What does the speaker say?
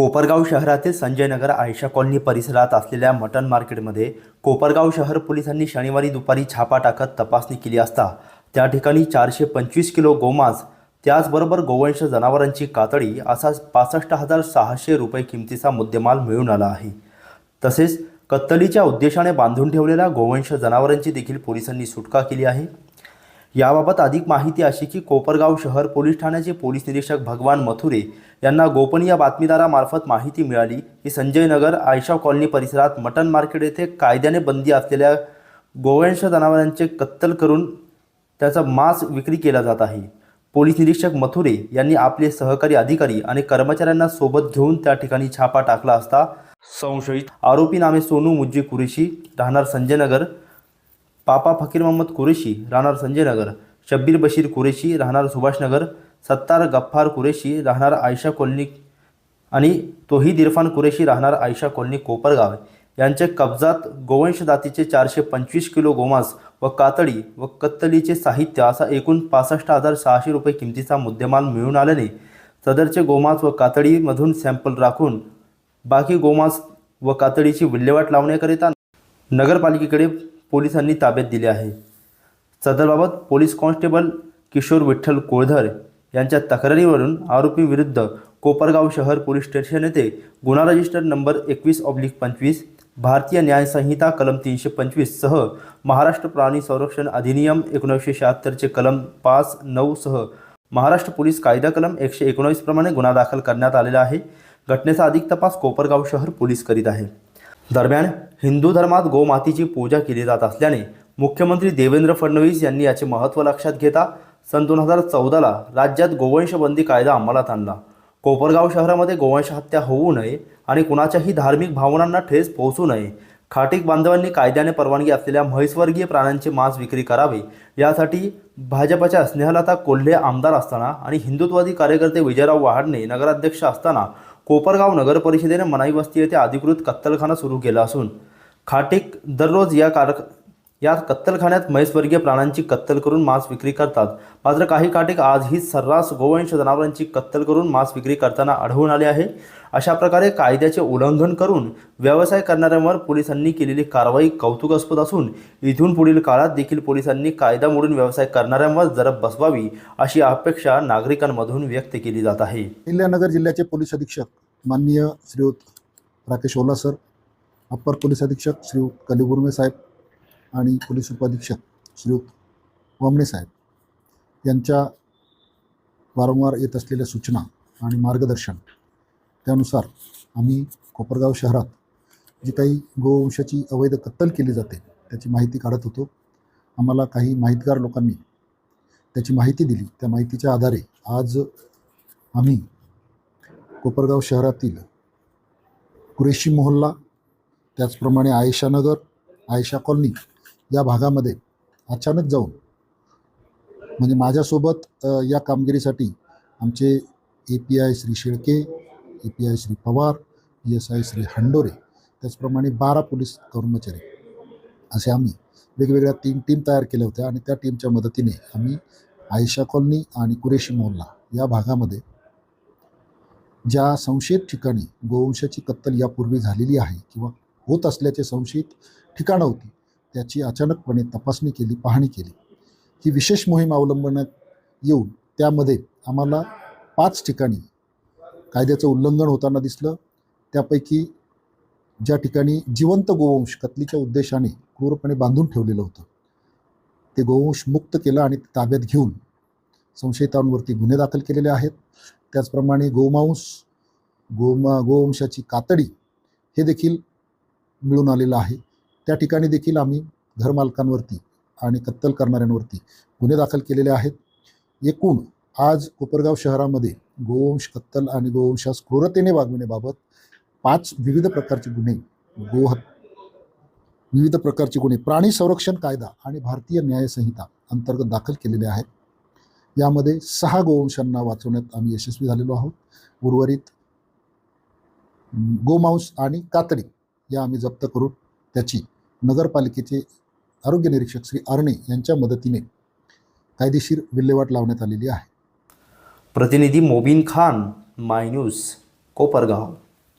कोपरगाव शहरातील संजय नगर आयशा कॉलनी परिसरात असलेल्या मटण मार्केटमध्ये कोपरगाव शहर पोलिसांनी शनिवारी दुपारी छापा टाकत तपासणी केली असता त्या ठिकाणी चारशे पंचवीस किलो गोमांस त्याचबरोबर गोवंश जनावरांची कातडी असा पासष्ट हजार सहाशे रुपये किमतीचा मुद्देमाल मिळून आला आहे. तसेच कत्तलीच्या उद्देशाने बांधून ठेवलेल्या गोवंश जनावरांची देखील पोलिसांनी सुटका केली आहे. याबाबत अधिक माहिती अशी की कोपरगाव शहर पोलीस ठाण्याचे पोलीस निरीक्षक भगवान मथुरे यांना गोपनीय बातमीदारामार्फत माहिती मिळाली. की संजय नगर आयशा कॉलनी परिसरात मटन मार्केट येथे कायद्याने बंदी असलेल्या गोवंश जनावरांचे कत्तल करून त्याचा मांस विक्री केला जात आहे. पोलीस निरीक्षक मथुरे यांनी आपले सहकारी अधिकारी आणि कर्मचाऱ्यांना सोबत घेऊन त्या ठिकाणी छापा टाकला असता संशयित आरोपी नामे सोनू मुज्जी कुरेशी राहणार संजय नगर पापा फकीर मोहम्मद कुरेशी राहणार संजय नगर शब्बीर बशीर कुरेशी राहणार सुभाषनगर सत्तार गफ्फार कुरेशी राहणार आयशा कॉलनी आणि तोहीद इरफान कुरेशी राहणार आयशा कॉलनी कोपरगाव. यांच्या कब्जात गोवंश जातीचे चारशे पंचवीस किलो गोमांस व कातडी व कत्तलीचे साहित्य असा एकूण पासष्ट हजार सहाशे रुपये किमतीचा मुद्देमाल मिळून आल्याने सदरचे गोमांस व कातडीमधून सॅम्पल राखून बाकी गोमांस व कातडीची विल्हेवाट लावण्याकरिता नगरपालिकेकडे पोलिसांनी ताब्यात दिले आहे. सदरबाबत पोलीस कॉन्स्टेबल किशोर विठ्ठल कोळधर यांच्या तक्रारीवरून आरोपीविरुद्ध कोपरगाव शहर पोलीस स्टेशन येथे गुन्हा रजिस्टर नंबर एकवीस ऑब्लिक पंचवीस भारतीय न्यायसंहिता कलम तीनशे पंचवीस सह महाराष्ट्र प्राणी संरक्षण अधिनियम एकोणीसशे शहात्तरचे कलम पाच नऊ सह महाराष्ट्र पोलीस कायदा कलम एकशे एकोणवीस प्रमाणे गुन्हा दाखल करण्यात आलेला आहे. घटनेचा अधिक तपास कोपरगाव शहर पोलीस करीत आहे. दरम्यान हिंदू धर्मात गोमातेची पूजा केली जात असल्याने मुख्यमंत्री देवेंद्र फडणवीस यांनी याचे महत्त्व लक्षात घेता सन दोन हजार चौदाला राज्यात गोवंश बंदी कायदा अंमलात आणला. कोपरगाव शहरामध्ये गोवंश हत्या होऊ नये आणि कुणाच्याही धार्मिक भावनांना ठेस पोहोचू नये खाटीक बांधवांनी कायद्याने परवानगी असलेल्या म्हैसवर्गीय प्राण्यांचे मांस विक्री करावे यासाठी भाजपच्या स्नेहलता कोल्हे आमदार असताना आणि हिंदुत्वादी कार्यकर्ते विजयराव वहाडणे नगराध्यक्ष असताना कोपरगाव नगर परिषदेने मनाई वस्ती येथे अधिकृत कत्तलखाना सुरू केला असून खाटीक दररोज या कार या कत्तलखान्यात म्हैसवर्गीय प्राण्यांची कत्तल करून मांस विक्री करतात. मात्र काही काटेक आजही सर्रास गोवंश जनावरांची कत्तल करून मांस विक्री करताना आढळून आले आहे. अशा प्रकारे कायद्याचे उल्लंघन करून व्यवसाय करणाऱ्यांवर पोलिसांनी केलेली कारवाई कौतुकास्पद असून इथून पुढील काळात देखील पोलिसांनी कायदा मोडून व्यवसाय करणाऱ्यांवर जरब बसवावी अशी अपेक्षा नागरिकांमधून व्यक्त केली जात आहे. अहिल्यानगर जिल्ह्याचे पोलीस अधीक्षक माननीय Shriyut Rakesh Ola sir upper police अधीक्षक श्रीयुत कलिबुर्मे साहेब आणि पोलीस उपअधीक्षक श्रीयुक्त वामणे साहेब यांच्या वारंवार येत असलेल्या सूचना आणि मार्गदर्शन त्यानुसार आम्ही कोपरगाव शहरात जी काही गोवंशाची अवैध कत्तल केली जाते त्याची माहिती काढत होतो. आम्हाला काही माहितगार लोकांनी त्याची माहिती दिली. त्या माहितीच्या आधारे आज आम्ही कोपरगाव शहरातील कुरेशी मोहल्ला त्याचप्रमाणे आयशानगर आयशा कॉलनी या भागामध्ये अचानक जाऊन म्हणजे माझ्यासोबत या कामगिरीसाठी आमचे A P I Shri Shelke A P I Shri Pawar P S I Shri Handore त्याचप्रमाणे बारा पोलीस कर्मचारी असे आम्ही वेगवेगळ्या तीन टीम तयार केल्या होत्या आणि त्या टीमच्या मदतीने आम्ही आयशा कॉलनी आणि कुरेशी मोहल्ला या भागामध्ये ज्या संशयित ठिकाणी गोवंशाची कत्तल यापूर्वी झालेली आहे किंवा होत असल्याचे संशयित ठिकाणं होती त्याची अचानकपणे तपासणी केली पाहणी केली. ही विशेष मोहीम अवलंबण्यात येऊन त्यामध्ये आम्हाला पाच ठिकाणी कायद्याचं उल्लंघन होताना दिसलं. त्यापैकी ज्या ठिकाणी जिवंत गोवंश कत्लीच्या उद्देशाने क्रूरपणे बांधून ठेवलेलं होतं ते गोवंश मुक्त केलं आणि ताब्यात घेऊन संशयितांवरती गुन्हे दाखल केलेले आहेत. त्याचप्रमाणे गोमांस गोमा गोवंशाची कातडी हे देखील मिळून आलेलं आहे. त्या ठिकाणी देखील आम्ही घरमालकांवरती आणि कत्तल करणाऱ्यांवरती गुन्हे दाखल केलेले आहेत. एकूण आज कोपरगाव शहरामध्ये गोवंश कत्तल आणि गोवंशास क्रूरतेने वागविण्याबाबत पाच विविध प्रकारचे गुन्हे गोह विविध प्रकारचे गुन्हे प्राणी संरक्षण कायदा आणि भारतीय न्यायसंहिता अंतर्गत दाखल केलेले आहेत. यामध्ये सहा गोवंशांना वाचवण्यात आम्ही यशस्वी झालेलो आहोत. उर्वरित गोमांस आणि कातडी या आम्ही जप्त करून त्याची नगरपालिकेचे आरोग्य निरीक्षक श्री आरणे यांच्या मदतीने कायदेशीर विल्हेवाट लावण्यात आलेली आहे. प्रतिनिधी मोबिन खान माय न्यूज कोपरगाव.